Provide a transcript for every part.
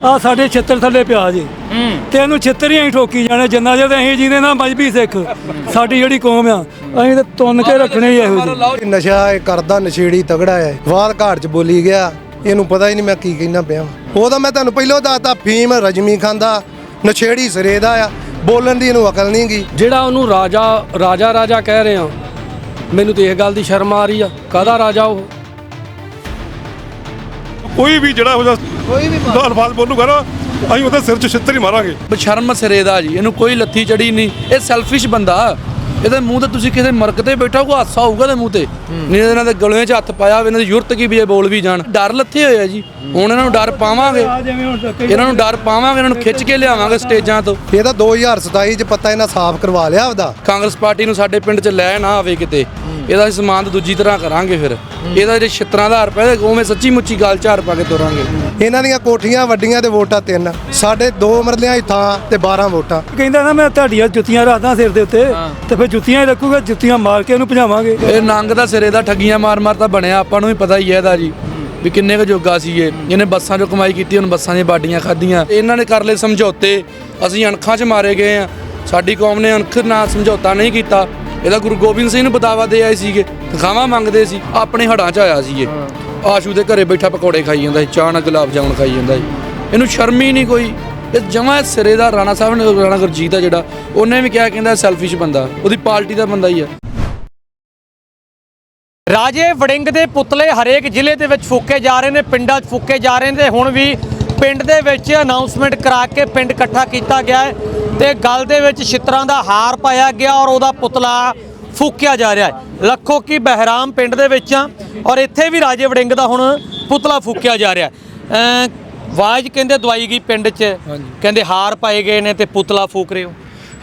ਆ ਸਾਡੇ ਛਿੱਤਰ ਥੱਲੇ ਪਿਆ ਜੀ। ਹੂੰ। ਤੇ ਇਹਨੂੰ ਛਿੱਤਰ ਹੀ ਅਸੀਂ ਠੋਕੀ ਜਾਣੇ ਜਿੰਨਾ ਜਦ ਅਸੀਂ ਜਿਹਦੇ ਨਾਲ ਮਜਬੀ ਸਿੱਖ। ਸਾਡੀ ਜਿਹੜੀ ਕੌਮ ਆ ਅਸੀਂ ਤਾਂ ਤੁੰਨ ਕੇ ਰੱਖਣੇ ਹੀ ਇਹੋ ਜਿਹੇ। ਨਸ਼ਾ ਇਹ ਕਰਦਾ ਨਸ਼ੇੜੀ ਤਗੜਾ ਹੈ। ਬਾਦ ਘਾਟ ਚ ਬੋਲੀ ਗਿਆ ਇਹਨੂੰ ਪਤਾ ਹੀ ਨਹੀਂ ਮੈਂ ਕੀ ਕਹਿਣਾ ਪਿਆ। ਉਹਦਾ ਮੈਂ ਤੁਹਾਨੂੰ ਪਹਿਲਾਂ ਦੱਸਤਾ ਫੀਮ ਰਜਮੀ ਖਾਂਦਾ ਨਸ਼ੇੜੀ ਸਿਰੇ ਦਾ ਆ ਬੋਲਣ ਦੀ ਇਹਨੂੰ ਅਕਲ ਨਹੀਂ ਗਈ ਜਿਹੜਾ ਉਹਨੂੰ ਰਾਜਾ ਰਾਜਾ ਰਾਜਾ ਕਹਿ ਰਹੇ ਆ ਮੈਨੂੰ ਤੇ ਇਹ ਗੱਲ ਦੀ ਸ਼ਰਮ ਆ ਰਹੀ ਆ। ਕਾਹਦਾ ਰਾਜਾ ਉਹ? ਕੋਈ ਵੀ ਜਿਹੜਾ ਹੋ ਜਾ ਕੋਈ ਵੀ ਅਲਫਾਜ਼ ਬੋਲੂਗਾ ਨਾ ਅਸੀਂ ਉਹਦੇ ਸਿਰ 'ਚ ਛਿੱਤਰ ਹੀ ਮਾਰਾਂਗੇ। ਬਸ਼ਰਮ ਸਿਰੇ ਦਾ ਜੀ ਇਹਨੂੰ ਕੋਈ ਲੱਥੀ ਚੜੀ ਨਹੀਂ। ਇਹ ਸੈਲਫਿਸ਼ ਬੰਦਾ। ਇਹਦੇ ਮੂੰਹ ਤੇ ਤੁਸੀਂ ਕਿਸੇ ਮਰਕ ਤੇ ਬੈਠਾ ਕੋ ਹਾਸਾ ਹੋਊਗਾ ਇਹਦੇ ਮੂੰਹ ਤੇ। ਨਹੀਂ ਇਹਨਾਂ ਦੇ ਗਲੋਂ 'ਚ ਹੱਥ ਪਾਇਆ ਹੋਵੇ, ਇਹਨਾਂ ਦੀ ਯੁਰਤ ਕੀ ਵੀ ਇਹ ਬੋਲ ਵੀ ਜਾਣ। ਡਰ ਲੱਥੇ ਹੋਏ ਆ ਜੀ। ਹੁਣ ਇਹਨਾਂ ਨੂੰ ਡਰ ਪਾਵਾਂਗੇ। ਇਹਨਾਂ ਨੂੰ ਡਰ ਪਾਵਾਂਗੇ ਇਹਨਾਂ ਨੂੰ ਖਿੱਚ ਕੇ ਲਿਆਵਾਂਗੇ ਸਟੇਜਾਂ ਤੋਂ। ਇਹ ਤਾਂ 2027 ਚ ਪਤਾ ਇਹਨਾਂ ਸਾਫ਼ ਕਰਵਾ ਲਿਆ ਆਪਦਾ। ਕਾਂਗਰਸ ਪਾਰਟੀ ਨੂੰ ਸਾਡੇ ਪਿੰਡ 'ਚ ਲੈ ਨਾ ਆਵੇ ਕਿਤੇ। ਇਹਦਾ ਅਸੀਂ ਸਮਾਨ ਦੂਜੀ ਤਰ੍ਹਾਂ ਕਰਾਂਗੇ ਫਿਰ। ਇਹਦਾ ਜਿਹੜੇ ਛਿੱਤਰਾਂ ਦਾ ਹਰ ਪੈ ਉਵੇਂ ਸੱਚੀ ਮੁੱਚੀ ਗੱਲ ਝਾੜ ਪਾ ਕੇ ਤੋਰਾਂਗੇ। ਇਹਨਾਂ ਦੀਆਂ ਕੋਠੀਆਂ ਵੱਡੀਆਂ ਤੇ ਵੋਟਾਂ ਤਿੰਨ। ਸਾਡੇ ਦੋ ਮਰਲਿਆਂ ਦੀ ਥਾਂ ਤੇ 12 ਵੋਟਾਂ। ਕਹਿੰਦਾ ਨਾ ਮੈਂ ਤੁਹਾਡੀਆਂ ਜੁੱਤੀਆਂ ਰੱਖਦਾ ਸਿਰ ਦੇ ਉੱਤੇ ਤੇ ਫਿਰ ਜੁੱਤੀਆਂ ਹੀ ਰੱਖੂਗਾ ਜੁੱਤੀਆਂ ਮਾਰ ਕੇ ਉਹਨੂੰ ਭਜਾਵਾਂਗੇ। ਇਹ ਨੰਗ ਦਾ ਸਿਰੇ ਦਾ ਠੱਗੀਆਂ ਮਾਰ ਮਾਰ ਤਾਂ ਬਣਿਆ ਆਪਾਂ ਨੂੰ ਵੀ ਪਤਾ ਹੀ ਹੈ ਇਹਦਾ ਜੀ ਵੀ ਕਿੰਨੇ ਕੁ ਜੋਗਾ ਸੀ ਇਹ। ਇਹਨੇ ਬੱਸਾਂ 'ਚੋਂ ਕਮਾਈ ਕੀਤੀ ਹੁਣ ਬੱਸਾਂ ਦੀਆਂ ਬਾਡੀਆਂ ਖਾਧੀਆਂ। ਇਹਨਾਂ ਨੇ ਕਰ ਲਏ ਸਮਝੌਤੇ ਅਸੀਂ ਅਣਖਾਂ 'ਚ ਮਾਰੇ ਗਏ ਆ ਸਾਡੀ ਕੌਮ ਨੇ ਅਣਖ ਨਾਲ ਸਮਝੌਤਾ ਨਹੀਂ ਕੀਤਾ। ਇਹਦਾ ਗੁਰੂ ਗੋਬਿੰਦ ਸਿੰਘ ਨੂੰ ਬਤਾਵਾ ਦੇ ਆਏ ਸੀਗੇ ਤਖਾਵਾਂ ਮੰਗਦੇ ਸੀ ਆਪਣੇ ਹੜਾਂ 'ਚ ਆਇਆ ਸੀ ਇਹ। ਆਸ਼ੂ ਦੇ ਘਰੇ ਬੈਠਾ ਪਕੌੜੇ ਖਾਈ ਜਾਂਦਾ ਸੀ ਚਾਹ ਨਾਲ ਗੁਲਾਬ ਜਾਮੁਨ ਖਾਈ ਜਾਂਦਾ ਸੀ। ਇਹਨੂੰ ਸ਼ਰਮ ਹੀ ਨਹੀਂ ਕੋਈ। ਇਹ ਜਮਾ ਸਿਰੇ ਦਾ ਰਾਣਾ ਸਾਹਿਬ ਨੇ ਰਾਣਾ ਗੁਰਜੀਤ ਆ ਜਿਹੜਾ ਉਹਨੇ ਵੀ ਕਿਹਾ ਕਹਿੰਦਾ ਸੈਲਫਿਸ਼ ਬੰਦਾ ਉਹਦੀ ਪਾਰਟੀ ਦਾ ਬੰਦਾ ਹੀ ਆ। ਰਾਜੇ ਵੜਿੰਗ ਦੇ ਪੁਤਲੇ ਹਰੇਕ ਜ਼ਿਲ੍ਹੇ ਦੇ ਵਿੱਚ ਫੂਕੇ ਜਾ ਰਹੇ ਨੇ ਪਿੰਡਾਂ 'ਚ ਫੂਕੇ ਜਾ ਰਹੇ ਨੇ ਤੇ ਹੁਣ ਵੀ ਪਿੰਡ ਦੇ ਵਿੱਚ ਅਨਾਉਂਸਮੈਂਟ ਕਰਾ ਕੇ ਪਿੰਡ ਇਕੱਠਾ ਕੀਤਾ ਗਿਆ ਹੈ ਤੇ ਗਲ ਦੇ ਵਿੱਚ ਛਿੱਤਰਾਂ ਦਾ ਹਾਰ ਪਾਇਆ ਗਿਆ ਔਰ ਉਹਦਾ ਪੁਤਲਾ ਫੂਕਿਆ ਜਾ ਰਿਹਾ ਹੈ। ਲੱਖੋ ਕੀ ਬਹਿਰਾਮ ਪਿੰਡ ਦੇ ਵਿੱਚ ਆ ਔਰ ਇੱਥੇ ਵੀ ਰਾਜੇ ਵੜਿੰਗ ਦਾ ਹੁਣ ਪੁਤਲਾ ਫੂਕਿਆ ਜਾ ਰਿਹਾ ਹੈ। ਆਵਾਜ਼ ਕਹਿੰਦੇ ਦਵਾਈ ਗਈ ਪਿੰਡ 'ਚ ਕਹਿੰਦੇ ਹਾਰ ਪਾਏ ਗਏ ਨੇ ਤੇ ਪੁਤਲਾ ਫੂਕ ਰਹੇ ਹੋ।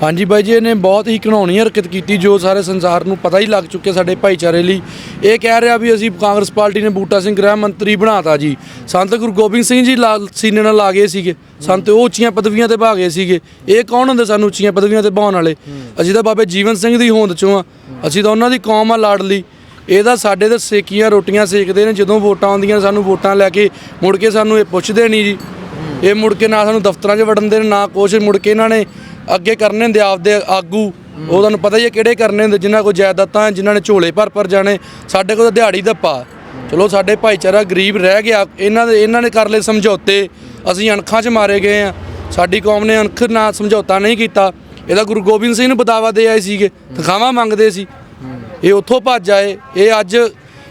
ਹਾਂਜੀ ਬਾਈ ਜੀ, ਇਹਨੇ ਬਹੁਤ ਹੀ ਘਿਨਾਉਣੀ ਹਰਕਤ ਕੀਤੀ ਜੋ ਸਾਰੇ ਸੰਸਾਰ ਨੂੰ ਪਤਾ ਹੀ ਲੱਗ ਚੁੱਕਿਆ ਸਾਡੇ ਭਾਈਚਾਰੇ ਲਈ। ਇਹ ਕਹਿ ਰਿਹਾ ਵੀ ਅਸੀਂ ਕਾਂਗਰਸ ਪਾਰਟੀ ਨੇ ਬੂਟਾ ਸਿੰਘ ਗ੍ਰਹਿ ਮੰਤਰੀ ਬਣਾਤਾ ਜੀ। ਸੰਤ ਗੁਰੂ ਗੋਬਿੰਦ ਸਿੰਘ ਜੀ ਲਾ- ਸੀਨੇ ਨਾਲ ਆ ਗਏ ਸੀਗੇ। ਸੰਤ ਉਹ ਉੱਚੀਆਂ ਪਦਵੀਆਂ ਤੇ ਭਾ ਗਏ ਸੀਗੇ। ਇਹ ਕੌਣ ਹੁੰਦੇ ਸਾਨੂੰ ਉੱਚੀਆਂ ਪਦਵੀਆਂ ਤੇ ਭਾਉਣ ਵਾਲੇ? ਅਸੀਂ ਤਾਂ ਬਾਬੇ ਜੀਵਨ ਸਿੰਘ ਦੀ ਹੋਂਦ ਚੋਂ ਆ। ਅਸੀਂ ਤਾਂ ਉਹਨਾਂ ਦੀ ਕੌਮ ਆ ਲਾਡਲੀ ਇਹਦਾ ਸਾਡੇ ਤੇ ਸੇਕੀਆਂ ਰੋਟੀਆਂ ਸੇਕਦੇ ਨੇ। ਜਦੋਂ ਵੋਟਾਂ ਆਉਂਦੀਆਂ, ਸਾਨੂੰ ਵੋਟਾਂ ਲੈ ਕੇ ਮੁੜ ਕੇ ਸਾਨੂੰ ਇਹ ਪੁੱਛਦੇ ਨਹੀਂ ਜੀ। ਇਹ ਮੁੜ ਕੇ ਨਾ ਸਾਨੂੰ ਦਫ਼ਤਰਾਂ 'ਚ ਵੜਨ ਦੇ ਨਾ ਕੁਛ। ਮੁੜ ਕੇ ਇਹਨਾਂ ਨੇ ਅੱਗੇ ਕਰਨੇ ਹੁੰਦੇ ਆਪਦੇ ਆਗੂ। ਉਹ ਤੁਹਾਨੂੰ ਪਤਾ ਹੀ ਹੈ ਕਿਹੜੇ ਕਰਨੇ ਹੁੰਦੇ, ਜਿਨ੍ਹਾਂ ਕੋਲ ਜਾਇਦਾਦਾਂ, ਜਿਨ੍ਹਾਂ ਨੇ ਝੋਲੇ ਭਰ ਭਰ ਜਾਣੇ। ਸਾਡੇ ਕੋਲ ਤਾਂ ਦਿਹਾੜੀ ਦੱਪਾ ਚਲੋ, ਸਾਡੇ ਭਾਈਚਾਰਾ ਗਰੀਬ ਰਹਿ ਗਿਆ। ਇਹਨਾਂ ਦੇ, ਇਹਨਾਂ ਨੇ ਕਰ ਲਏ ਸਮਝੌਤੇ। ਅਸੀਂ ਅਣਖਾਂ 'ਚ ਮਾਰੇ ਗਏ ਆ। ਸਾਡੀ ਕੌਮ ਨੇ ਅਣਖ ਨਾਲ ਸਮਝੌਤਾ ਨਹੀਂ ਕੀਤਾ। ਇਹਦਾ ਗੁਰੂ ਗੋਬਿੰਦ ਸਿੰਘ ਨੂੰ ਬਤਾਵਾ ਦੇ ਆਏ ਸੀਗੇ। ਤਨਖਾਹਾਂ ਮੰਗਦੇ ਸੀ। ਇਹ ਉੱਥੋਂ ਭੱਜ ਆਏ। ਇਹ ਅੱਜ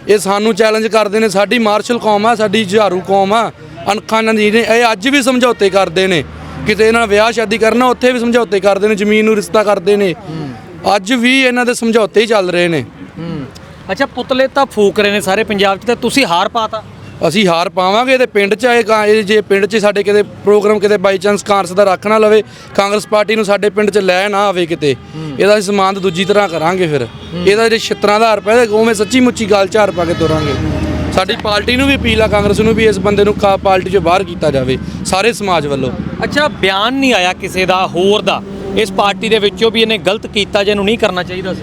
ਇਹ ਸਾਨੂੰ ਚੈਲੰਜ ਕਰਦੇ ਨੇ। ਸਾਡੀ ਮਾਰਸ਼ਲ ਕੌਮ ਆ, ਸਾਡੀ ਜੁਝਾਰੂ ਕੌਮ ਆ। ਅਣਖਾਂ ਨਾਲ ਦੀ ਇਹ ਅੱਜ ਵੀ ਸਮਝੌਤੇ ਕਰਦੇ ਨੇ। ਕਿਤੇ ਇਹਨਾਂ ਵਿਆਹ ਸ਼ਾਦੀ ਕਰਨਾ ਉੱਥੇ ਵੀ ਸਮਝੌਤੇ ਕਰਦੇ ਨੇ ਜ਼ਮੀਨ ਨੂੰ ਰਿਸ਼ਤਾ ਕਰਦੇ ਨੇ। ਅੱਜ ਵੀ ਇਹਨਾਂ ਦੇ ਸਮਝੌਤੇ ਹੀ ਚੱਲ ਰਹੇ ਨੇ। ਅੱਛਾ ਪੁਤਲੇ ਤਾਂ ਫੂਕ ਰਹੇ ਨੇ ਸਾਰੇ ਪੰਜਾਬ 'ਚ ਤੇ ਤੁਸੀਂ ਹਾਰ ਪਾਤਾ। ਅਸੀਂ ਹਾਰ ਪਾਵਾਂਗੇ ਤੇ ਪਿੰਡ 'ਚ ਆਏ ਜੇ ਪਿੰਡ 'ਚ ਸਾਡੇ ਕਿਤੇ ਪ੍ਰੋਗਰਾਮ ਕਿਤੇ ਬਾਈ ਚਾਂਸ ਕਾਂਗਰਸ ਦਾ ਰੱਖ ਨਾ ਲਵੇ ਕਾਂਗਰਸ ਪਾਰਟੀ ਨੂੰ ਸਾਡੇ ਪਿੰਡ 'ਚ ਲੈ ਨਾ ਆਵੇ ਕਿਤੇ ਇਹਦਾ ਅਸੀਂ ਸਮਾਨ ਦੂਜੀ ਤਰ੍ਹਾਂ ਕਰਾਂਗੇ ਫਿਰ। ਇਹਦਾ ਜਿਹੜੇ ਛਿੱਤਰਾਂ ਦਾ ਹਰ ਪੈ ਉਵੇਂ ਸੱਚੀ ਮੁੱਚੀ ਗੱਲ ਝਾੜ ਪਾ ਕੇ ਤੋਰਾਂਗੇ। ਸਾਡੀ ਪਾਰਟੀ ਨੂੰ ਵੀ ਅਪੀਲ ਆ ਕਾਂਗਰਸ ਨੂੰ ਵੀ ਇਸ ਬੰਦੇ ਨੂੰ ਕਾ ਪਾਰਟੀ 'ਚੋਂ ਬਾਹਰ ਕੀਤਾ ਜਾਵੇ ਸਾਰੇ ਸਮਾਜ ਵੱਲੋਂ। ਅੱਛਾ ਬਿਆਨ ਨਹੀਂ ਆਇਆ ਕਿਸੇ ਦਾ ਹੋਰ ਦਾ। ਇਸ ਪਾਰਟੀ ਦੇ ਵਿੱਚੋਂ ਵੀ ਇਹਨੇ ਗਲਤ ਕੀਤਾ ਜਿਹਨੂੰ ਨਹੀਂ ਕਰਨਾ ਚਾਹੀਦਾ ਸੀ।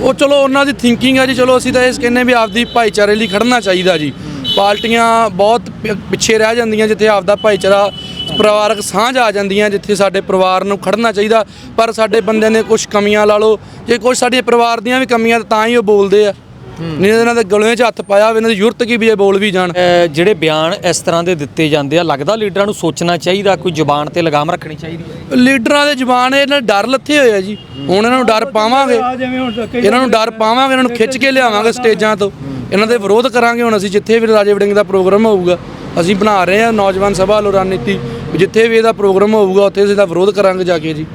ਉਹ ਚਲੋ ਉਹਨਾਂ ਦੀ ਥਿੰਕਿੰਗ ਹੈ ਜੀ ਚਲੋ ਅਸੀਂ ਤਾਂ ਇਸ ਕਹਿੰਨੇ ਵੀ ਆਪਦੀ ਭਾਈਚਾਰੇ ਲਈ ਖੜਨਾ ਚਾਹੀਦਾ ਜੀ। ਪਾਰਟੀਆਂ ਬਹੁਤ ਪਿੱਛੇ ਰਹਿ ਜਾਂਦੀਆਂ ਜਿੱਥੇ ਆਪਦਾ ਭਾਈਚਾਰਾ ਪਰਿਵਾਰਕ ਸਾਂਝ ਆ ਜਾਂਦੀਆਂ ਜਿੱਥੇ ਸਾਡੇ ਪਰਿਵਾਰ ਨੂੰ ਖੜਨਾ ਚਾਹੀਦਾ। ਪਰ ਸਾਡੇ ਬੰਦਿਆਂ ਨੇ ਕੁਝ ਕਮੀਆਂ ਲਾ ਲਓ ਜੇ ਕੁਝ ਸਾਡੇ ਪਰਿਵਾਰ ਦੀਆਂ ਵੀ ਕਮੀਆਂ ਤਾਂ ਹੀ ਉਹ ਬੋਲਦੇ ਆ। ਨਹੀਂ ਇਹਨਾਂ ਦੇ ਗਲੋਂ 'ਚ ਹੱਥ ਪਾਇਆ ਹੋਵੇ ਇਹਨਾਂ ਦੀ ਯੁਰਤ ਕੀ ਵੀ ਇਹ ਬੋਲ ਵੀ ਜਾਣ। ਜਿਹੜੇ ਬਿਆਨ ਇਸ ਤਰ੍ਹਾਂ ਦੇ ਦਿੱਤੇ ਜਾਂਦੇ ਆ ਲੱਗਦਾ ਲੀਡਰਾਂ ਨੂੰ ਸੋਚਣਾ ਚਾਹੀਦਾ ਕੋਈ ਜ਼ੁਬਾਨ ਤੇ ਲਗਾਮ ਰੱਖਣੀ ਚਾਹੀਦੀ ਹੈ? ਲੀਡਰਾਂ ਦੇ ਜ਼ਬਾਨ ਇਹਨਾਂ ਡਰ ਲੱਥੇ ਹੋਏ ਆ ਜੀ। ਹੁਣ ਇਹਨਾਂ ਨੂੰ ਡਰ ਪਾਵਾਂਗੇ। ਜਿਵੇਂ ਹੁਣ ਤੱਕ ਇਹਨਾਂ ਨੂੰ ਡਰ ਪਾਵਾਂਗੇ ਇਹਨਾਂ ਨੂੰ ਖਿੱਚ ਕੇ ਲਿਆਵਾਂਗੇ ਸਟੇਜਾਂ ਤੋਂ। ਇਹਨਾਂ ਦੇ ਵਿਰੋਧ ਕਰਾਂਗੇ ਹੁਣ ਅਸੀਂ ਜਿੱਥੇ ਵੀ ਰਾਜੇ ਵੜਿੰਗ ਦਾ ਪ੍ਰੋਗਰਾਮ ਹੋਊਗਾ। ਅਸੀਂ ਬਣਾ ਰਹੇ ਹਾਂ ਨੌਜਵਾਨ ਸਭਾ ਵੱਲੋਂ ਰਣਨੀਤੀ। ਜਿੱਥੇ ਵੀ ਇਹਦਾ ਪ੍ਰੋਗਰਾਮ ਹੋਊਗਾ ਉੱਥੇ ਅਸੀਂ ਦਾ ਵਿਰੋਧ ਕਰਾਂਗੇ ਜਾ ਕੇ ਜੀ।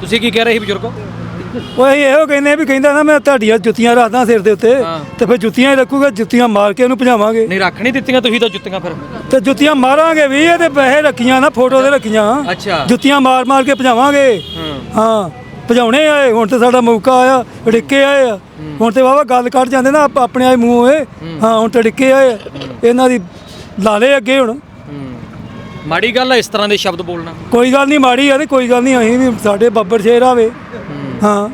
ਤੁਸੀਂ ਕੀ ਕਹਿ ਰਹੇ ਸੀ ਬਜ਼ੁਰਗੋ? ਉਹ ਅਸੀਂ ਇਹੋ ਕਹਿੰਦੇ ਵੀ ਕਹਿੰਦਾ ਨਾ ਮੈਂ ਤੁਹਾਡੀਆਂ ਜੁੱਤੀਆਂ ਰੱਖਦਾ ਸਿਰ ਦੇ ਉੱਤੇ ਤੇ ਫਿਰ ਜੁੱਤੀਆਂ ਹੀ ਰੱਖੂਗਾ ਜੁੱਤੀਆਂ ਮਾਰ ਕੇ ਉਹਨੂੰ ਭਜਾਵਾਂਗੇ। ਨਹੀਂ ਰੱਖ ਨਹੀਂ ਦਿੱਤੀਆਂ ਤੁਸੀਂ ਤਾਂ ਜੁੱਤੀਆਂ ਫਿਰ। ਤੇ ਜੁੱਤੀਆਂ ਮਾਰਾਂਗੇ ਵੀ ਇਹ ਤੇ ਪੈਸੇ ਰੱਖੀਆਂ ਨਾ ਫੋਟੋ ਦੇ ਰੱਖੀਆਂ। ਅੱਛਾ। ਜੁੱਤੀਆਂ ਮਾਰ ਮਾਰ ਕੇ ਭਜਾਵਾਂਗੇ। ਹਾਂ। ਭਜਾਉਣੇ ਆਏ ਹੁਣ ਤੇ ਸਾਡਾ ਮੌਕਾ ਆਇਆ ਢਿੱਕੇ ਆਏ ਆ। ਹੁਣ ਤੇ ਵਾਵਾ ਗੱਲ ਕੱਢ ਜਾਂਦੇ ਨਾ ਆਪ- ਆਪਣੇ ਆਏ ਮੂੰਹ ਏ ਹਾਂ। ਹੁਣ ਤੇ ਢਿੱਕੇ ਆਏ ਆ। ਇਹਨਾਂ ਦੀ ਲਾਲੇ ਅੱਗੇ ਹੁਣ। ਮਾੜੀ ਗੱਲ ਹੈ ਇਸ ਤਰ੍ਹਾਂ ਦੇ ਸ਼ਬਦ ਬੋਲਣਾ। ਕੋਈ ਗੱਲ ਨਹੀਂ ਮਾੜੀ ਆ ਤੇ ਕੋਈ ਗੱਲ ਨਹੀਂ ਅਸੀਂ ਵੀ ਸਾਡੇ ਬੱਬਰ ਸ਼ੇਰ ਆਵੇ। ਹਾਂ।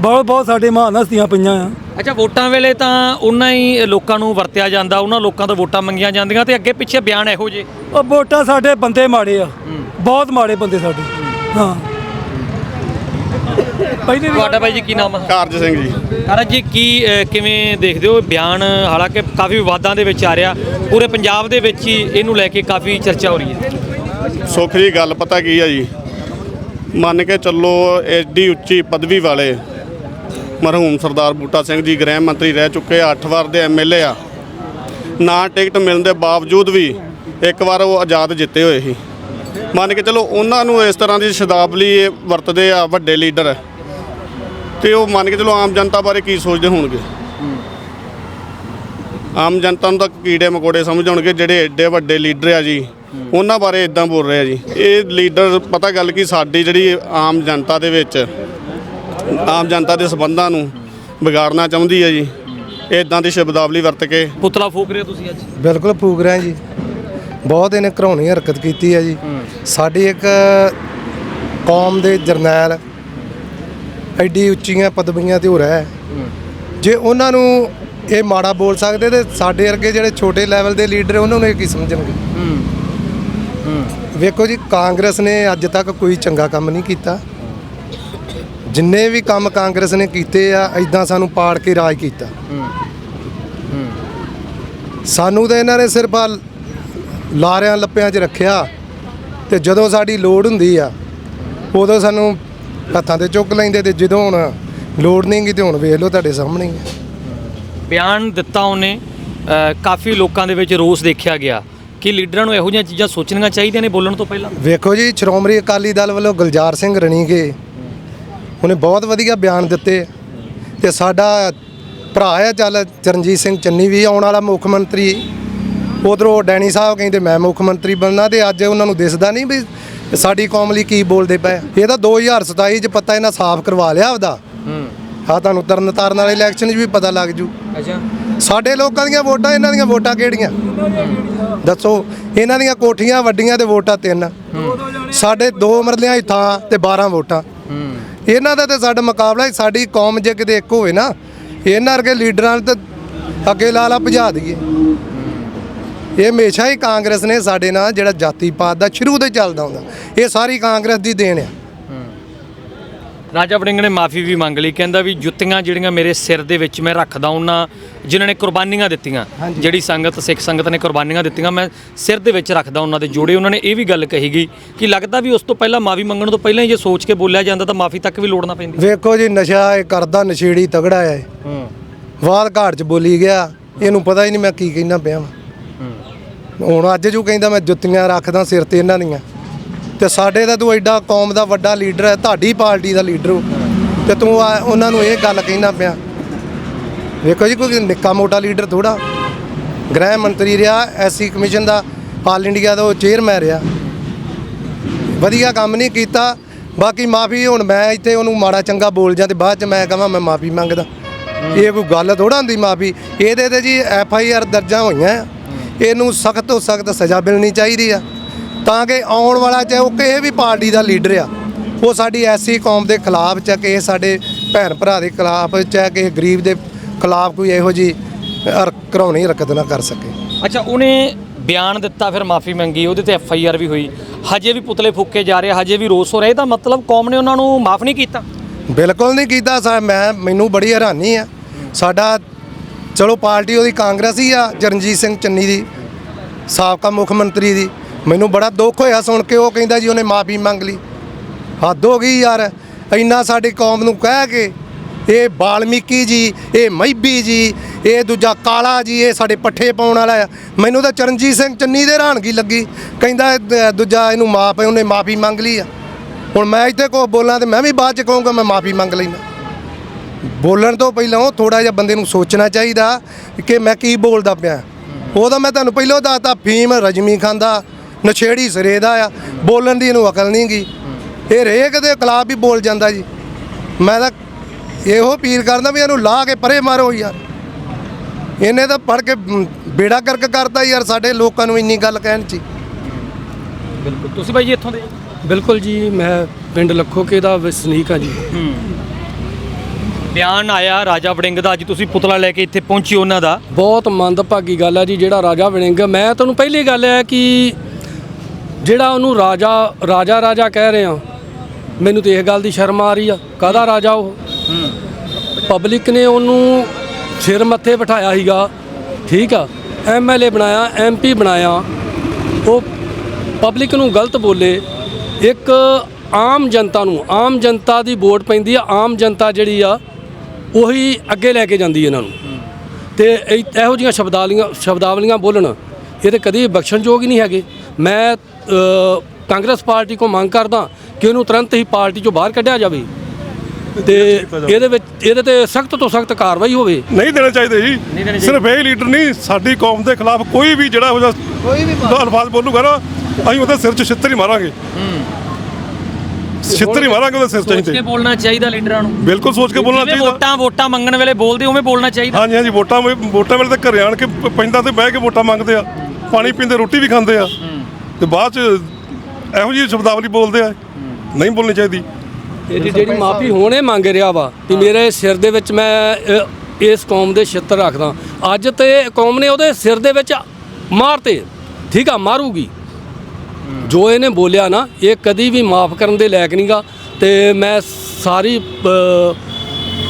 ਬਹੁਤ ਬਹੁਤ ਸਾਡੇ ਮਹਾਨ ਹਸਤੀਆਂ ਪਈਆਂ ਆ। ਅੱਛਾ ਵੋਟਾਂ ਵੇਲੇ ਤਾਂ ਉਹਨਾਂ ਹੀ ਲੋਕਾਂ ਨੂੰ ਵਰਤਿਆ ਜਾਂਦਾ ਉਹਨਾਂ ਲੋਕਾਂ ਤੋਂ ਵੋਟਾਂ ਮੰਗੀਆਂ ਜਾਂਦੀਆਂ ਤੇ ਅੱਗੇ ਪਿੱਛੇ ਬਿਆਨ ਇਹੋ ਜੇ ਉਹ ਵੋਟਾਂ ਸਾਡੇ ਬੰਦੇ ਮਾੜੇ ਆ। ਬਹੁਤ ਮਾੜੇ ਬੰਦੇ ਸਾਡੇ। ਹਾਂ। ਪਹਿਲੀ ਵੀ ਤੁਹਾਡਾ ਬਾਈ ਜੀ ਕੀ ਨਾਮ ਹੈ ਕਾਰਜ ਸਿੰਘ ਜੀ। ਕਾਰਨ ਜੀ ਕੀ ਅਹ, ਕਿਵੇਂ ਦੇਖਦੇ ਹੋ ਇਹ ਬਿਆਨ? ਹਾਲਾਂਕਿ ਕਾਫੀ ਵਿਵਾਦਾਂ ਦੇ ਵਿੱਚ ਆ ਰਿਹਾ। ਪੂਰੇ ਪੰਜਾਬ ਦੇ ਵਿੱਚ ਹੀ ਇਹਨੂੰ ਲੈ ਕੇ ਕਾਫੀ ਚਰਚਾ ਹੋ ਰਹੀ ਹੈ। ਸੁੱਖ ਜੀ ਗੱਲ ਪਤਾ ਕੀ ਆ ਜੀ? ਮੰਨ ਕੇ ਚੱਲੋ ਐਡੀ ਉੱਚੀ ਪਦਵੀ ਵਾਲੇ ਮਰਹੂਮ ਸਰਦਾਰ ਬੂਟਾ ਸਿੰਘ ਜੀ ਗ੍ਰਹਿ ਮੰਤਰੀ ਰਹਿ ਚੁੱਕੇ ਆ 8 ਵਾਰ ਦੇ ਐਮਐਲਏ ਆ। ਨਾ ਟਿਕਟ ਮਿਲਣ ਦੇ ਬਾਵਜੂਦ ਵੀ ਇੱਕ ਵਾਰ ਉਹ ਆਜ਼ਾਦ ਜਿੱਤੇ ਹੋਏ ਸੀ। ਮੰਨ ਕੇ ਚਲੋ ਉਹਨਾਂ ਨੂੰ ਇਸ ਤਰ੍ਹਾਂ ਦੀ ਸ਼ਬਦਾਵਲੀ ਵਰਤਦੇ ਆ ਵੱਡੇ ਲੀਡਰ। ਤੇ ਉਹ ਮੰਨ ਕੇ ਚਲੋ ਆਮ ਜਨਤਾ ਬਾਰੇ ਕੀ ਸੋਚਦੇ ਹੋਣਗੇ? ਆਮ ਜਨਤਾ ਨੂੰ ਤਾਂ ਕੀੜੇ ਮਕੋੜੇ ਸਮਝ ਆਉਣਗੇ ਜਿਹੜੇ ਐਡੇ ਵੱਡੇ ਲੀਡਰ ਆ ਜੀ। ਉਹਨਾਂ ਬਾਰੇ ਇਦਾਂ ਬੋਲ ਰਹੇ ਆ ਜੀ। ਇਹ ਲੀਡਰ ਪਤਾ ਗੱਲ ਕੀ ਸਾਡੀ ਜਿਹੜੀ ਆਮ ਜਨਤਾ ਦੇ ਵਿੱਚ ਆਮ ਜਨਤਾ ਦੇ ਸਬੰਧਾਂ ਨੂੰ ਵਿਗਾੜਨਾ ਚਾਹੁੰਦੀ ਹੈ ਜੀ। ਇਦਾਂ ਦੀ ਸ਼ਬਦਾਵਲੀ ਵਰਤ ਕੇ। ਪੁਤਲਾ ਫੂਕ ਰਹੇ ਹੋ ਤੁਸੀਂ ਅੱਜ? ਬਿਲਕੁਲ ਫੂਕ ਰਿਹਾ ਜੀ। ਬਹੁਤ ਇਹਨੇ ਘਰਾਉਣੀ ਹਰਕਤ ਕੀਤੀ ਹੈ ਜੀ। ਸਾਡੀ ਇੱਕ ਕੌਮ ਦੇ ਜਰਨੈਲ ਐਡੀ ਉੱਚੀਆਂ ਪਦਵੀਆਂ ਤੇ ਹੋ ਰਿਹਾ ਹੈ। ਜੇ ਉਹਨਾਂ ਨੂੰ ਇਹ ਮਾੜਾ ਬੋਲ ਸਕਦੇ ਤੇ ਸਾਡੇ ਵਰਗੇ ਜਿਹੜੇ ਛੋਟੇ ਲੈਵਲ ਦੇ ਲੀਡਰ ਉਹਨਾਂ ਨੂੰ ਇਹ ਕੀ ਸਮਝਣਗੇ? ਵੇਖੋ ਜੀ, ਕਾਂਗਰਸ ਨੇ ਅੱਜ ਤੱਕ ਕੋਈ ਚੰਗਾ ਕੰਮ ਨਹੀਂ ਕੀਤਾ। ਜਿੰਨੇ ਵੀ ਕੰਮ ਕਾਂਗਰਸ ਨੇ ਕੀਤੇ ਆ ਐਦਾਂ ਸਾਨੂੰ ਪਾੜ ਕੇ ਰਾਜ ਕੀਤਾ। ਸਾਨੂੰ ਤਾਂ ਇਹਨਾਂ ਨੇ ਸਿਰਫ ਲਾਰਿਆਂ ਲੱਪਿਆਂ 'ਚ ਰੱਖਿਆ ਤੇ ਜਦੋਂ ਸਾਡੀ ਲੋੜ ਹੁੰਦੀ ਆ, ਉਦੋਂ ਸਾਨੂੰ ਹੱਥਾਂ ਤੇ ਚੁੱਕ ਲੈਂਦੇ ਤੇ ਜਦੋਂ ਹੁਣ ਲੋੜ ਨਹੀਂ ਗਈ ਤੇ ਹੁਣ ਵੇਖ ਲਓ ਤੁਹਾਡੇ ਸਾਹਮਣੇ ਹੀ ਆ। ਬਿਆਨ ਦਿੱਤਾ ਉਹਨੇ ਕਾਫੀ ਲੋਕਾਂ ਦੇ ਵਿੱਚ ਰੋਸ ਦੇਖਿਆ ਗਿਆ। ਕਿ ਲੀਡਰਾਂ ਨੂੰ ਇਹੋ ਜਿਹੀਆਂ ਚੀਜ਼ਾਂ ਸੋਚਣੀਆਂ ਚਾਹੀਦੀਆਂ ਨੇ ਬੋਲਣ ਤੋਂ ਪਹਿਲਾਂ? ਵੇਖੋ ਜੀ ਸ਼੍ਰੋਮਣੀ ਅਕਾਲੀ ਦਲ ਵੱਲੋਂ ਗੁਲਜ਼ਾਰ ਸਿੰਘ ਰਣੀਕੇ ਉਹਨੇ ਬਹੁਤ ਵਧੀਆ ਬਿਆਨ ਦਿੱਤੇ। ਤੇ ਸਾਡਾ ਭਰਾ ਆ ਚੱਲ ਚਰਨਜੀਤ ਸਿੰਘ ਚੰਨੀ ਵੀ ਆਉਣ ਵਾਲਾ ਮੁੱਖ ਮੰਤਰੀ। ਉਧਰੋਂ ਡੈਣੀ ਸਾਹਿਬ ਕਹਿੰਦੇ ਮੈਂ ਮੁੱਖ ਮੰਤਰੀ ਬਣਨਾ। ਤੇ ਅੱਜ ਉਹਨਾਂ ਨੂੰ ਦਿਸਦਾ ਨਹੀਂ ਵੀ ਸਾਡੀ ਕੌਮ ਲਈ ਕੀ ਬੋਲਦੇ ਪਏ। ਇਹ ਤਾਂ 2027 ਚ ਪਤਾ ਇਹਨਾਂ ਸਾਫ਼ ਕਰਵਾ ਲਿਆ ਆਪਦਾ। ਹੂੰ। ਤੁਹਾਨੂੰ ਤਰਨ ਤਾਰਨ ਵਾਲੇ ਇਲੈਕਸ਼ਨ 'ਚ ਵੀ ਪਤਾ ਲੱਗ ਜੂ। ਅੱਛਾ। ਸਾਡੇ ਲੋਕਾਂ ਦੀਆਂ ਵੋਟਾਂ, ਇਹਨਾਂ ਦੀਆਂ ਵੋਟਾਂ ਕਿਹੜੀਆਂ? ਦੱਸੋ, ਇਹਨਾਂ ਦੀਆਂ ਕੋਠੀਆਂ ਵੱਡੀਆਂ ਤੇ ਵੋਟਾਂ ਤਿੰਨ। ਸਾਡੇ ਦੋ ਮਰਲਿਆਂ 'ਚ ਥਾਂ ਤੇ 12 ਵੋਟਾਂ। ਇਹਨਾਂ ਦਾ ਤੇ ਸਾਡਾ ਮੁਕਾਬਲਾ ਸਾਡੀ ਕੌਮ ਜੇ ਕਿਤੇ ਇੱਕ ਹੋਵੇ ਨਾ, ਇਹਨਾਂ ਵਰਗੇ ਲੀਡਰਾਂ ਨੂੰ ਤਾਂ ਅੱਗੇ ਲਾ ਲਾ ਭਜਾ ਦਈਏ। ਇਹ ਹਮੇਸ਼ਾ ਹੀ ਕਾਂਗਰਸ ਨੇ ਸਾਡੇ ਨਾਲ ਜਿਹੜਾ ਜਾਤੀ ਪਾਤ ਦਾ ਸ਼ੁਰੂ ਤੋਂ ਚੱਲਦਾ ਹੁੰਦਾ। ਇਹ ਸਾਰੀ ਕਾਂਗਰਸ ਦੀ ਦੇਣ ਆ। ਰਾਜਾ ਵੜਿੰਗ ਨੇ ਮਾਫੀ ਵੀ ਮੰਗ ਲਈ ਕਹਿੰਦਾ ਵੀ ਜੁੱਤੀਆਂ ਜਿਹੜੀਆਂ ਮੇਰੇ ਸਿਰ ਦੇ ਵਿੱਚ ਮੈਂ ਰੱਖਦਾ ਉਹਨਾਂ ਜਿਨ੍ਹਾਂ ਨੇ ਕੁਰਬਾਨੀਆਂ ਦਿੱਤੀਆਂ ਜਿਹੜੀ ਸੰਗਤ ਸਿੱਖ ਸੰਗਤ ਨੇ ਕੁਰਬਾਨੀਆਂ ਦਿੱਤੀਆਂ ਮੈਂ ਸਿਰ ਦੇ ਵਿੱਚ ਰੱਖਦਾ ਉਹਨਾਂ ਦੇ ਜੋੜੇ। ਉਹਨਾਂ ਨੇ ਇਹ ਵੀ ਗੱਲ ਕਹੀ ਗਈ ਕਿ ਲੱਗਦਾ ਵੀ ਉਸ ਤੋਂ ਪਹਿਲਾਂ ਮਾਫੀ ਮੰਗਣ ਤੋਂ ਪਹਿਲਾਂ ਹੀ ਜੇ ਸੋਚ ਕੇ ਬੋਲਿਆ ਜਾਂਦਾ ਤਾਂ ਮਾਫੀ ਤੱਕ ਵੀ ਲੋੜਨਾ ਪੈਂਦੀ। ਵੇਖੋ ਜੀ ਨਸ਼ਾ ਇਹ ਕਰਦਾ ਨਸ਼ੇੜੀ ਤਗੜਾ ਹੈ। ਹੂੰ। ਬਾਦ ਘਾਟ 'ਚ ਬੋਲੀ ਗਿਆ ਇਹਨੂੰ ਪਤਾ ਹੀ ਨਹੀਂ ਮੈਂ ਕੀ ਕਹਿਣਾ ਪਿਆ ਹੁਣ ਅੱਜ ਜੂ ਕਹਿੰਦਾ ਮੈਂ ਜੁੱਤੀਆਂ ਰੱਖਦਾ ਸਿਰ ਤੇ ਇਹਨਾਂ ਦੀਆਂ। ਤੇ ਸਾਡੇ ਤਾਂ ਤੂੰ ਐਡਾ ਕੌਮ ਦਾ ਵੱਡਾ ਲੀਡਰ ਹੈ, ਤੁਹਾਡੀ ਪਾਰਟੀ ਦਾ ਲੀਡਰ ਹੋ। ਤੇ ਤੂੰ ਆ- ਉਹਨਾਂ ਨੂੰ ਇਹ ਗੱਲ ਕਹਿਣਾ ਪਿਆ। ਵੇਖੋ ਜੀ, ਕੋਈ ਨਿੱਕਾ ਮੋਟਾ ਲੀਡਰ ਥੋੜਾ ਗ੍ਰਹਿ ਮੰਤਰੀ ਰਿਹਾ, ਐਸੀ ਕਮਿਸ਼ਨ ਦਾ ਆਲ ਇੰਡੀਆ ਦਾ ਉਹ ਚੇਅਰਮੈਨ ਰਿਹਾ। ਵਧੀਆ ਕੰਮ ਨਹੀਂ ਕੀਤਾ। ਬਾਕੀ ਮਾਫੀ, ਹੁਣ ਮੈਂ ਇੱਥੇ ਉਹਨੂੰ ਮਾੜਾ ਚੰਗਾ ਬੋਲ ਜਾਂ ਤੇ ਬਾਅਦ ਚ ਮੈਂ ਕਹਾਂ, ਮੈਂ ਮਾਫੀ ਮੰਗਦਾ। ਇਹ ਕੋਈ ਗੱਲ ਥੋੜਾ ਹੁੰਦੀ ਮਾਫੀ। ਇਹਦੇ ਤੇ ਜੀ ਐਫ ਆਈ ਆਰ ਦਰਜਾਂ ਹੋਈਆਂ। ਇਹਨੂੰ ਸਖਤ ਤੋਂ ਸਖਤ ਸਜ਼ਾ ਮਿਲਣੀ ਚਾਹੀਦੀ ਆ। ਤਾਂ ਕਿ ਆਉਣ ਵਾਲਾ ਚਾਹੇ ਉਹ ਕਿਸੇ ਵੀ ਪਾਰਟੀ ਦਾ ਲੀਡਰ ਆ ਉਹ ਸਾਡੀ ਐਸੀ ਕੌਮ ਦੇ ਖਿਲਾਫ ਚਾਹੇ ਕਿਸੇ ਸਾਡੇ ਭੈਣ ਭਰਾ ਦੇ ਖਿਲਾਫ ਚਾਹੇ ਕਿਸੇ ਗਰੀਬ ਦੇ ਖਿਲਾਫ ਕੋਈ ਇਹੋ ਜੀ ਘਰਾਉਣੀ ਹਰਕਤ ਨਾ ਕਰ ਸਕੇ। ਅੱਛਾ ਉਹਨੇ ਬਿਆਨ ਦਿੱਤਾ ਫਿਰ ਮਾਫੀ ਮੰਗੀ ਉਹਦੇ ਤੇ ਐਫ ਆਈ ਆਰ ਵੀ ਹੋਈ। ਹਜੇ ਵੀ ਪੁਤਲੇ ਫੂਕੇ ਜਾ ਰਹੇ ਹਜੇ ਵੀ ਰੋਸ ਹੋ ਰਿਹਾ ਇਹਦਾ ਮਤਲਬ ਕੌਮ ਨੇ ਉਹਨਾਂ ਨੂੰ ਮਾਫ ਨਹੀਂ ਕੀਤਾ। ਬਿਲਕੁਲ ਨਹੀਂ ਕੀਤਾ ਸਾ ਮੈਂ ਮੈਨੂੰ ਬੜੀ ਹੈਰਾਨੀ ਆ। ਸਾਡਾ ਚਲੋ ਪਾਰਟੀ ਉਹਦੀ ਕਾਂਗਰਸ ਹੀ ਆ ਚਰਨਜੀਤ ਸਿੰਘ ਚੰਨੀ ਦੀ ਸਾਬਕਾ ਮੁੱਖ ਮੰਤਰੀ ਦੀ। ਮੈਨੂੰ ਬੜਾ ਦੁੱਖ ਹੋਇਆ ਸੁਣ ਕੇ, ਉਹ ਕਹਿੰਦਾ ਜੀ ਉਹਨੇ ਮਾਫੀ ਮੰਗ ਲਈ। ਹੱਦ ਹੋ ਗਈ ਯਾਰ, ਇੰਨਾ ਸਾਡੀ ਕੌਮ ਨੂੰ ਕਹਿ ਕੇ, ਇਹ ਬਾਲਮੀਕੀ ਜੀ, ਇਹ ਮਹਿਬੀ ਜੀ, ਇਹ ਦੂਜਾ ਕਾਲਾ ਜੀ, ਇਹ ਸਾਡੇ ਪੱਠੇ ਪਾਉਣ ਵਾਲਾ ਆ। ਮੈਨੂੰ ਤਾਂ ਚਰਨਜੀਤ ਸਿੰਘ ਚੰਨੀ ਦੇ ਹੈਰਾਨਗੀ ਲੱਗੀ। ਕਹਿੰਦਾ ਦੂਜਾ ਇਹਨੂੰ ਮਾਫ, ਉਹਨੇ ਮਾਫੀ ਮੰਗ ਲਈ ਆ। ਹੁਣ ਮੈਂ ਇੱਥੇ ਕੋ ਬੋਲਾਂ ਤੇ ਮੈਂ ਵੀ ਬਾਅਦ ਚ ਕਹੂੰਗਾ, ਮੈਂ ਮਾਫੀ ਮੰਗ ਲੈਣਾ ਬੋਲਣ ਤੋਂ ਪਹਿਲਾਂ ਉਹ ਥੋੜਾ ਜਿਹਾ ਬੰਦੇ ਨੂੰ ਸੋਚਣਾ ਚਾਹੀਦਾ ਕਿ ਮੈਂ ਕੀ ਬੋਲਦਾ ਪਿਆ। ਉਹਦਾ ਮੈਂ ਤੁਹਾਨੂੰ ਪਹਿਲਾਂ ਦੱਸਤਾ, ਫੀਮ ਰਜਮੀ ਖਾਂਦਾ ਨਛੇੜੀ ਸਿਰੇ ਦਾ ਆ ਬੋਲਣ ਦੀ ਇਹਨੂੰ ਅਕਲ ਨਹੀਂ ਗਈ ਇਹ ਰੇਕ ਦੇ ਖਿਲਾਫ ਵੀ ਬੋਲ ਜਾਂਦਾ ਜੀ। ਮੈਂ ਤਾਂ ਇਹੋ ਅਪੀਲ ਕਰਦਾ ਵੀ ਇਹਨੂੰ ਲਾ ਕੇ ਪਰੇ ਮਾਰੋ ਯਾਰ। ਇਹਨੇ ਤਾਂ ਪੜ ਕੇ ਬੇੜਾ ਕਰਕ ਕਰਤਾ ਯਾਰ ਸਾਡੇ ਲੋਕਾਂ ਨੂੰ ਇੰਨੀ ਗੱਲ ਕਹਿਣ ਚ। ਬਿਲਕੁਲ। ਤੁਸੀਂ ਬਾਈ ਜੀ ਇੱਥੋਂ ਦੇ? ਬਿਲਕੁਲ ਜੀ ਮੈਂ ਪਿੰਡ ਲੱਖੋਕੇ ਦਾ ਵਸਨੀਕ ਹਾਂ ਜੀ। ਬਿਆਨ ਆਇਆ ਰਾਜਾ ਵੜਿੰਗ ਦਾ ਅੱਜ ਤੁਸੀਂ ਪੁਤਲਾ ਲੈ ਕੇ ਇੱਥੇ ਪਹੁੰਚੀ ਉਹਨਾਂ ਦਾ। ਬਹੁਤ ਮੰਦਭਾਗੀ ਗੱਲ ਹੈ ਜੀ ਜਿਹੜਾ ਰਾਜਾ ਵੜਿੰਗ ਮੈਂ ਤੁਹਾਨੂੰ ਪਹਿਲੀ ਗੱਲ ਹੈ ਕਿ ਜਿਹੜਾ ਉਹਨੂੰ ਰਾਜਾ ਰਾਜਾ ਰਾਜਾ ਕਹਿ ਰਹੇ ਆ ਮੈਨੂੰ ਤੇ ਇਹ ਗੱਲ ਦੀ ਸ਼ਰਮ ਆ ਰਹੀ ਆ। ਕਾਹਦਾ ਰਾਜਾ ਉਹ? ਪਬਲਿਕ ਨੇ ਉਹਨੂੰ ਸਿਰ ਮੱਥੇ ਬਿਠਾਇਆ ਸੀਗਾ। ਠੀਕ ਆ। ਐਮਐਲਏ ਬਣਾਇਆ ਐਮਪੀ ਬਣਾਇਆ। ਉਹ ਪਬਲਿਕ ਨੂੰ ਗਲਤ ਬੋਲੇ। ਇੱਕ ਆਮ ਜਨਤਾ ਨੂੰ ਆਮ ਜਨਤਾ ਦੀ ਵੋਟ ਪੈਂਦੀ ਆ। ਆਮ ਜਨਤਾ ਜਿਹੜੀ ਆ ਉਹੀ ਅੱਗੇ ਲੈ ਕੇ ਜਾਂਦੀ ਇਹਨਾਂ ਨੂੰ। ਤੇ ਇਹ- ਜਿਹੀਆਂ ਸ਼ਬਦਾਵਲੀਆਂ ਸ਼ਬਦਾਵਲੀਆਂ ਬੋਲਣ ਇਹ ਤੇ ਕਦੀ ਬਖਸ਼ਣਯੋਗ ਹੀ ਨਹੀਂ ਹੈਗੇ। ਮੈਂ ਕਾਂਗਰਸ ਪਾਰਟੀ ਕੋ ਮੰਗ ਕਰਦਾ ਕਿ ਉਹਨੂੰ ਤੁਰੰਤ ਹੀ ਪਾਰਟੀ ਚੋਂ ਬਾਹਰ ਕੱਢਿਆ ਜਾਵੇ। ਤੇ ਇਹਦੇ ਵਿੱਚ ਇਹਦੇ ਤੇ ਸਖਤ ਤੋਂ ਸਖਤ ਕਾਰਵਾਈ ਹੋਵੇ। ਨਹੀਂ ਦੇਣੇ ਚਾਹੀਦੇ ਜੀ। ਸਿਰਫ ਇਹ ਲੀਡਰ ਨਹੀਂ ਸਾਡੀ ਕੌਮ ਦੇ ਖਿਲਾਫ ਕੋਈ ਵੀ ਜਿਹੜਾ ਹੋ ਜਾ ਕੋਈ ਵੀ ਅਲਫਾਜ਼ ਬੋਲੂਗਾ ਨਾ ਅਸੀਂ ਉਹਦੇ ਸਿਰ 'ਚ ਛਿੱਤਰ ਹੀ। ਮਾਰਾਂਗੇ ਛਿੱਤਰ ਹੀ ਮਾਰਾਂਗੇ ਉਹਦੇ ਸਿਰ 'ਚ ਸੋਚ ਕੇ ਬੋਲਣਾ ਚਾਹੀਦਾ ਲੀਡਰਾਂ ਨੂੰ। ਬਿਲਕੁਲ ਸੋਚ ਕੇ ਬੋਲਣਾ ਚਾਹੀਦਾ। ਵੋਟਾਂ ਵੋਟਾਂ ਮੰਗਣ ਵੇਲੇ ਬੋਲਦੇ ਉਵੇਂ ਬੋਲਣਾ ਚਾਹੀਦਾ। ਹਾਂਜੀ ਹਾਂਜੀ ਵੋਟਾਂ ਵੋਟਾਂ ਵੇਲੇ ਤਾਂ ਘਰੇ ਆਣ ਕੇ ਪ- ਪਿੰਡਾਂ ਤੇ ਬਹਿ ਕੇ ਵੋਟਾਂ ਮੰਗਦੇ ਆ। ਪਾਣੀ ਪੀਂਦੇ ਰੋਟੀ ਵੀ ਖਾਂਦੇ ਆ। ਤੇ ਬਾਅਦ 'ਚ ਇਹੋ ਜਿਹੀ ਸ਼ਬਦਾਵਲੀ ਬੋਲਦੇ ਆ। ਨਹੀਂ ਬੋਲਣੀ ਚਾਹੀਦੀ। ਇਹਦੀ ਜਿਹੜੀ ਮਾਫੀ ਹੋਣੇ ਮੰਗ ਰਿਹਾ ਵਾ ਕਿ ਮੇਰੇ ਸਿਰ ਦੇ ਵਿੱਚ ਮੈਂ ਅ, ਇਸ ਕੌਮ ਦੇ ਛਿੱਤਰ ਰੱਖਦਾ। ਅੱਜ ਤੇ ਕੌਮ ਨੇ ਉਹਦੇ ਸਿਰ ਦੇ ਵਿੱਚ ਮਾਰਤੇ। ਠੀਕ ਆ ਮਾਰੂਗੀ। ਜੋ ਇਹਨੇ ਬੋਲਿਆ ਨਾ ਇਹ ਕਦੀ ਵੀ ਮਾਫ ਕਰਨ ਦੇ ਲਾਇਕ ਨਹੀਂਗਾ ਤੇ ਮੈਂ ਸਾਰੀ ਅ,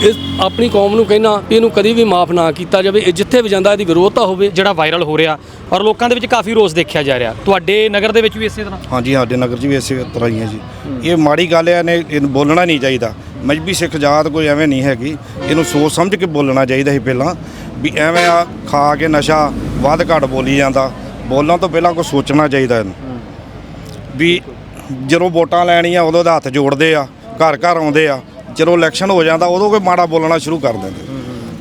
ਇਸ ਆਪਣੀ ਕੌਮ ਨੂੰ ਕਹਿਣਾ ਵੀ ਇਹਨੂੰ ਕਦੀ ਵੀ ਮਾਫ ਨਾ ਕੀਤਾ ਜਾਵੇ। ਇਹ ਜਿੱਥੇ ਵੀ ਜਾਂਦਾ ਇਹਦੀ ਵਿਰੋਧਤਾ ਹੋਵੇ, ਜਿਹੜਾ ਵਾਇਰਲ ਹੋ ਰਿਹਾ ਔਰ ਲੋਕਾਂ ਦੇ ਵਿੱਚ ਕਾਫੀ ਰੋਸ ਦੇਖਿਆ ਜਾ ਰਿਹਾ। ਤੁਹਾਡੇ ਨਗਰ ਦੇ ਵਿੱਚ ਵੀ ਇਸੇ ਤਰ੍ਹਾਂ? ਹਾਂਜੀ, ਸਾਡੇ ਨਗਰ 'ਚ ਵੀ ਇਸੇ ਤਰ੍ਹਾਂ ਹੀ ਹੈ ਜੀ। ਇਹ ਮਾੜੀ ਗੱਲ ਹੈ ਨੇ ਇਹਨੂੰ ਬੋਲਣਾ ਨਹੀਂ ਚਾਹੀਦਾ। ਮਜਬੀ ਸਿੱਖ ਜਾਤ ਕੋਈ ਐਵੇਂ ਨਹੀਂ ਹੈਗੀ। ਇਹਨੂੰ ਸੋਚ ਸਮਝ ਕੇ ਬੋਲਣਾ ਚਾਹੀਦਾ ਸੀ ਪਹਿਲਾਂ ਵੀ ਐਵੇਂ ਆ, ਖਾ ਕੇ ਨਸ਼ਾ ਵੱਧ ਘੱਟ ਬੋਲੀ ਜਾਂਦਾ। ਬੋਲਣ ਤੋਂ ਪਹਿਲਾਂ ਕੋਈ ਸੋਚਣਾ ਚਾਹੀਦਾ ਇਹਨੂੰ। ਵੀ ਜਦੋਂ ਵੋਟਾਂ ਲੈਣੀਆਂ, ਉਦੋਂ ਦਾ ਹੱਥ ਜੋੜਦੇ ਆ, ਘਰ ਘਰ ਆਉਂਦੇ ਆ। ਜਦੋਂ ਇਲੈਕਸ਼ਨ ਹੋ ਜਾਂਦਾ ਉਦੋਂ ਕੋਈ ਮਾੜਾ ਬੋਲਣਾ ਸ਼ੁਰੂ ਕਰ ਦਿੰਦੇ।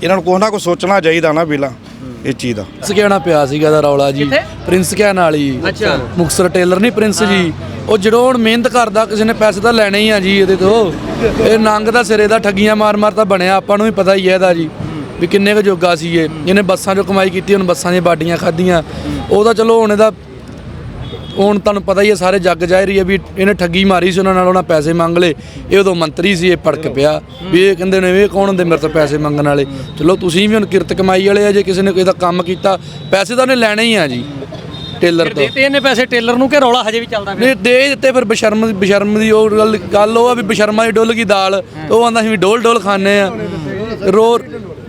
ਇਹਨਾਂ ਨੂੰ ਕੁਛ ਨਾ ਕੁਛ ਸੋਚਣਾ ਚਾਹੀਦਾ ਨਾ ਪਹਿਲਾਂ ਇਹ ਚੀਜ਼ ਦਾ। ਪ੍ਰਿੰਸ ਕਹਿਣਾ ਪਿਆ ਸੀਗਾ ਦਾ ਰੌਲਾ ਜੀ। ਕਿੱਥੇ? ਪ੍ਰਿੰਸ ਕਹਿਣ ਵਾਲੀ। ਅੱਛਾ। ਮੁਕਸਰ ਟੇਲਰ ਨਹੀਂ ਪ੍ਰਿੰਸ ਜੀ। ਉਹ ਜਦੋਂ ਹੁਣ ਮਿਹਨਤ ਕਰਦਾ ਕਿਸੇ ਨੇ ਪੈਸੇ ਤਾਂ ਲੈਣੇ ਹੀ ਆ ਜੀ ਇਹਦੇ ਤੋਂ। ਇਹ ਨੰਗ ਦਾ ਸਿਰੇ ਦਾ ਠੱਗੀਆਂ ਮਾਰ ਮਾਰ ਤਾਂ ਬਣਿਆ ਆਪਾਂ ਨੂੰ ਵੀ ਪਤਾ ਹੀ ਹੈ ਇਹਦਾ ਜੀ ਵੀ ਕਿੰਨੇ ਕੁ ਜੋਗਾ ਸੀ ਇਹ। ਇਹਨੇ ਬੱਸਾਂ 'ਚੋਂ ਕਮਾਈ ਕੀਤੀ ਹੁਣ ਬੱਸਾਂ ਦੀਆਂ ਬਾਡੀਆਂ ਖਾਧੀਆਂ। ਉਹਦਾ ਚਲੋ ਹੁਣ ਇਹਦਾ ਹੁਣ ਤੁਹਾਨੂੰ ਪਤਾ ਹੀ ਹੈ ਸਾਰੇ ਜੱਗ ਜਾਹਿਰ ਹੀ ਹੈ ਵੀ ਇਹਨੇ ਠੱਗੀ ਮਾਰੀ ਸੀ ਉਹਨਾਂ ਨਾਲ ਉਹਨਾਂ ਪੈਸੇ ਮੰਗ ਲਏ। ਇਹ ਉਦੋਂ ਮੰਤਰੀ ਸੀ ਇਹ ਭੜਕ ਪਿਆ। ਵੀ ਇਹ ਕਹਿੰਦੇ ਨੇ ਇਹ ਕੌਣ ਹੁੰਦੇ ਮੇਰੇ ਤੋਂ ਪੈਸੇ ਮੰਗਣ ਵਾਲੇ? ਚਲੋ ਤੁਸੀਂ ਵੀ ਹੁਣ ਕਿਰਤ ਕਮਾਈ ਵਾਲੇ ਆ ਜੇ ਕਿਸੇ ਨੇ ਕੋਈ ਦਾ ਕੰਮ ਕੀਤਾ ਪੈਸੇ ਤਾਂ ਉਹਨੇ ਲੈਣੇ ਹੀ ਆ ਜੀ ਟੇਲਰ ਤੋਂ। ਦੇਤੇ ਇਹਨੇ ਪੈਸੇ ਟੇਲਰ ਨੂੰ ਕਿ ਰੌਲਾ ਹਜੇ ਵੀ ਚੱਲਦਾ ਪਿਆ? ਨਹੀਂ ਦੇ ਦਿੱਤੇ ਫਿਰ ਬਸ਼ਰਮ ਬਸ਼ਰਮ ਦੀ ਉਹ ਗੱਲ ਗੱਲ ਉਹ ਆ ਵੀ ਬਸ਼ਰਮਾ ਦੀ ਡੁੱਲ ਗਈ ਦਾਲ। ਉਹ ਆਂਦਾ ਸੀ ਵੀ ਡੋਲ ਡੋਲ ਖਾਣੇ ਆ। ਰੋ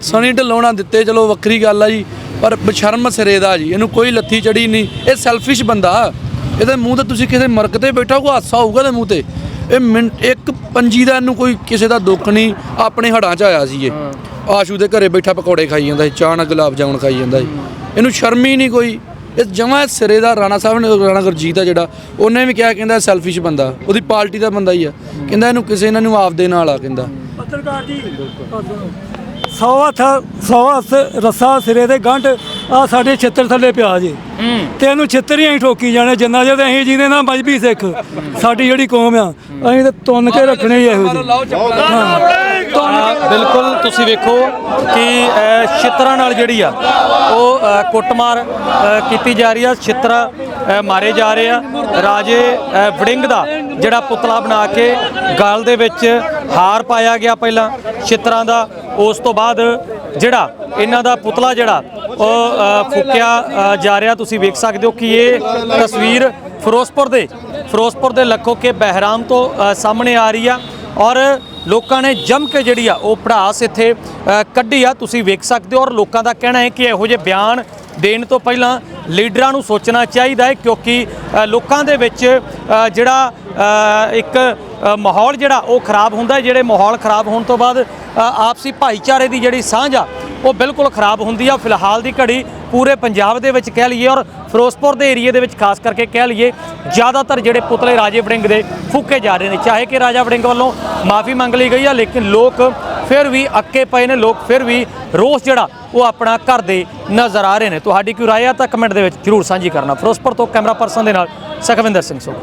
ਸਣੀ ਢਲੋਣਾ ਦਿੱਤੇ ਚਲੋ ਵੱਖਰੀ ਗੱਲ ਆ ਜੀ। ਪਰ ਬਸ਼ਰਮ ਸਿਰੇ ਦਾ ਜੀ ਇਹਨੂੰ ਕੋਈ ਲੱਥੀ ਚੜੀ ਨਹੀਂ। ਇਹ ਸੈਲਫਿਸ਼ ਬੰਦਾ। ਇਹਦੇ ਮੂੰਹ ਤੇ ਤੁਸੀਂ ਕਿਸੇ ਮਰਕ ਤੇ ਬੈਠਾ ਕੋ ਹਾਸਾ ਹੋਊਗਾ ਇਹਦੇ ਮੂੰਹ ਤੇ। ਇਹ ਮਿੰਟ ਇੱਕ ਪੰਜੀ ਦਾ ਇਹਨੂੰ ਕੋਈ ਕਿਸੇ ਦਾ ਦੁੱਖ ਨਹੀਂ ਆਪਣੇ ਹੜਾਂ 'ਚ ਆਇਆ ਸੀ ਇਹ। ਆਸ਼ੂ ਦੇ ਘਰੇ ਬੈਠਾ ਪਕੌੜੇ ਖਾਈ ਜਾਂਦਾ ਸੀ ਚਾਹ ਨਾਲ ਗੁਲਾਬ ਜਾਮਣ ਖਾਈ ਜਾਂਦਾ ਸੀ। ਇਹਨੂੰ ਸ਼ਰਮ ਹੀ ਨਹੀਂ ਕੋਈ। ਇਹ ਜਮਾ ਸਿਰੇ ਦਾ ਰਾਣਾ ਸਾਹਿਬ ਨੇ ਰਾਣਾ ਗੁਰਜੀਤ ਆ ਜਿਹੜਾ ਉਹਨੇ ਵੀ ਕਿਹਾ ਕਹਿੰਦਾ ਸੈਲਫਿਸ਼ ਬੰਦਾ ਉਹਦੀ ਪਾਰਟੀ ਦਾ ਬੰਦਾ ਹੀ ਆ। ਕਹਿੰਦਾ ਇਹਨੂੰ ਕਿਸੇ ਇਹਨਾਂ ਨੂੰ ਆਪਦੇ ਨਾਲ ਆ ਕਹਿੰਦਾ। ਪੱਤਰਕਾਰ ਜੀ ਸੌ ਹੱਥ ਸੌ ਹੱਥ ਰੱਸਾ ਸਿਰੇ ਦੇ ਗੰਢ ਆ ਸਾਡੇ ਛਿੱਤਰ ਥੱਲੇ ਪਿਆ ਜੇ। ਤੇ ਇਹਨੂੰ ਛਿੱਤਰ ਹੀ ਅਸੀਂ ਠੋਕੀ ਜਾਣੇ ਜਿੰਨਾ ਜਦ ਅਸੀਂ ਜਿਹਦੇ ਨਾਲ ਮਜਬੀ ਸਿੱਖ। ਸਾਡੀ ਜਿਹੜੀ ਕੌਮ ਆ ਅਸੀਂ ਤਾਂ ਤੁੰਨ ਕੇ ਰੱਖਣੇ ਹੀ ਇਹੋ ਆ, ਬਿਲਕੁਲ ਤੁਸੀਂ ਵੇਖੋ ਕਿ ਅ, ਛਿੱਤਰਾਂ ਨਾਲ ਜਿਹੜੀ ਆ ਉਹ ਅ, ਕੁੱਟਮਾਰ ਅ, ਕੀਤੀ ਜਾ ਰਹੀ ਆ। ਛਿੱਤਰ ਅ, ਮਾਰੇ ਜਾ ਰਹੇ ਆ। ਰਾਜੇ ਅ, ਵੜਿੰਗ ਦਾ ਜਿਹੜਾ ਪੁਤਲਾ ਬਣਾ ਕੇ ਗਲ ਦੇ ਵਿੱਚ ਹਾਰ ਪਾਇਆ ਗਿਆ ਪਹਿਲਾਂ ਛਿੱਤਰਾਂ ਦਾ। ਉਸ ਤੋਂ ਬਾਅਦ ਜਿਹੜਾ ਇਹਨਾਂ ਦਾ ਪੁਤਲਾ ਜਿਹੜਾ ਉਹ ਅ, ਫੂਕਿਆ ਜਾ ਰਿਹਾ। ਤੁਸੀਂ ਵੇਖ ਸਕਦੇ ਹੋ ਕਿ ਇਹ ਤਸਵੀਰ ਫਿਰੋਜ਼ਪੁਰ ਦੇ ਫਿਰੋਜ਼ਪੁਰ ਦੇ ਲੱਖੋ ਕੇ ਬਹਿਰਾਮ ਤੋਂ ਸਾਹਮਣੇ ਆ ਰਹੀ ਆ। ਔਰ ਲੋਕਾਂ ਨੇ ਜੰਮ ਕੇ ਜਿਹੜੀ ਆ ਉਹ ਪੜਾਸ ਇੱਥੇ ਕੱਢੀ ਆ। ਤੁਸੀਂ ਵੇਖ ਸਕਦੇ ਹੋ ਔਰ ਲੋਕਾਂ ਦਾ ਕਹਿਣਾ ਹੈ ਕਿ ਇਹੋ ਜਿਹੇ ਬਿਆਨ ਦੇਣ ਤੋਂ ਪਹਿਲਾਂ ਲੀਡਰਾਂ ਨੂੰ ਸੋਚਣਾ ਚਾਹੀਦਾ ਹੈ ਕਿਉਂਕਿ ਲੋਕਾਂ ਦੇ ਵਿੱਚ ਜਿਹੜਾ ਇੱਕ ਮਾਹੌਲ ਜਿਹੜਾ ਉਹ ਖਰਾਬ ਹੁੰਦਾ ਜਿਹੜੇ ਮਾਹੌਲ ਖਰਾਬ ਹੋਣ ਤੋਂ ਬਾਅਦ ਆਪਸੀ ਭਾਈਚਾਰੇ ਦੀ ਜਿਹੜੀ ਸਾਂਝ ਆ, ਉਹ ਬਿਲਕੁਲ ਖਰਾਬ ਹੁੰਦੀ ਆ। ਫਿਲਹਾਲ ਦੀ ਘੜੀ ਪੂਰੇ ਪੰਜਾਬ ਦੇ ਵਿੱਚ ਕਹਿ ਲਈਏ ਔਰ ਫਿਰੋਜ਼ਪੁਰ ਦੇ ਏਰੀਏ ਦੇ ਵਿੱਚ ਖਾਸ ਕਰਕੇ ਕਹਿ ਲਈਏ, ਜ਼ਿਆਦਾਤਰ ਜਿਹੜੇ ਪੁਤਲੇ ਰਾਜੇ ਵੜਿੰਗ ਦੇ ਫੂਕੇ ਜਾ ਰਹੇ ਨੇ। ਚਾਹੇ ਕਿ ਰਾਜਾ ਵੜਿੰਗ ਵੱਲੋਂ ਮਾਫੀ ਮੰਗ ਲਈ ਗਈ ਆ, ਲੇਕਿਨ ਲੋਕ ਫਿਰ ਵੀ ਅੱਕੇ ਪਏ ਨੇ। ਲੋਕ ਫਿਰ ਵੀ ਰੋਸ ਜਿਹੜਾ, ਉਹ ਆਪਣਾ ਕਰਦੇ ਨਜ਼ਰ ਆ ਰਹੇ ਨੇ। ਤੁਹਾਡੀ ਕੋਈ ਰਾਏ ਆ? ਤਾਂ ਕਮੈਂਟ ਦੇ ਵਿੱਚ ਜਰੂਰ ਸਾਂਝੀ ਕਰਨਾ। ਫਿਰੋਜ਼ਪੁਰ ਤੋਂ ਕੈਮਰਾ ਪਰਸਨ ਦੇ ਨਾਲ ਸਖਵਿੰਦਰ ਸਿੰਘ ਸੋ